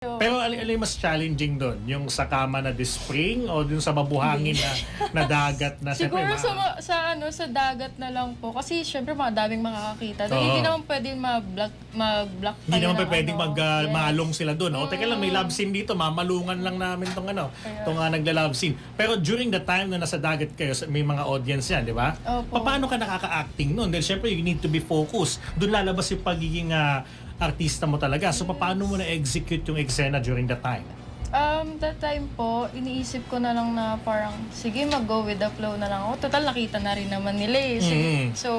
Pero alin alin mas challenging doon? Yung sa kama na spring o dun sa mabuhangin na, na dagat na Siguro syempre, sa, ma- ma- sa ano sa dagat na lang po kasi syempre mga daming makakakita. Oo. Hindi naman pwedeng ma-block ma-block hindi tayo naman ng pa pwedeng ano. mag ah, Yes. malong sila doon. O, teka lang, may love scene dito. Mamalungan lang namin tong ano, Kaya- tong uh, nagla-love scene. Pero during the time na nasa dagat kayo, sa- may mga audience yan, di ba? Opo. Paano ka nakaka-acting noon? Dahil syempre, you need to be focused. Doon lalabas yung pagiging ah, artista mo talaga. So, paano mo na-execute yung eksena during the time? Um, that time po, iniisip ko na lang na parang, sige, mag-go with the flow na lang ako. Total, nakita na rin naman nila eh. So, Mm. so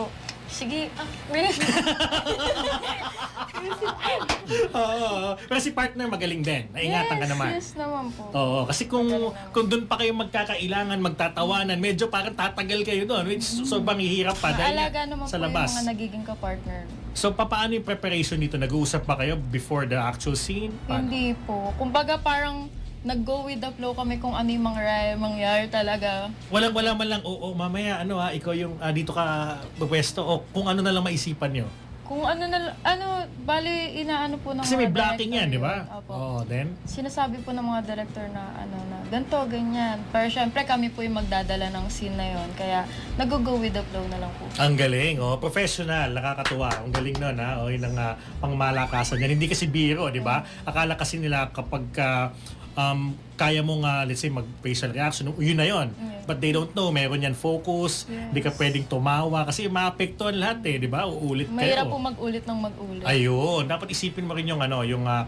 sige, ah, Oo. Pero si partner magaling din. Naingatan ka naman. Yes naman po. Oo, kasi kung kung doon pa kayo magkakailangan, magtatawanan, medyo parang tatagal kayo doon, which sobrang hihirap pa dahil Maalaga naman sa po labas. yung mga nagiging ka-partner. So, papaano yung preparation dito? Nag-uusap pa kayo before the actual scene? Paano? Hindi po. Kumbaga parang nag-go with the flow kami kung ano yung mangyari, mangyari talaga. Walang wala man lang, oo, mamaya, ano ha, ikaw yung ah, dito ka pwesto o kung ano na lang maisipan nyo. Kung ano na, ano, bali, inaano po ng Kasi may mga blocking yan, di ba? yun. Opo. Oo, then? Sinasabi po ng mga director na, ano, na, ganito, ganyan. Pero syempre kami po yung magdadala ng scene na yon Kaya, nag-go with the flow na lang po. Ang galing, oh, professional, nakakatuwa. Ang galing nun, ha? O, yun ang uh, pangmalakasan yan. Hindi kasi biro, di ba? Akala kasi nila kapag ka, um, kaya mong, uh, let's say, mag-facial reaction, yun na yun. But they don't know, meron yan focus, Yes. hindi ka pwedeng tumawa kasi maapektuhan lahat eh, di ba? Uulit kayo. Mahirap po mag-ulit ng mag-ulit. Ayun, dapat isipin mo rin yung ano, yung uh,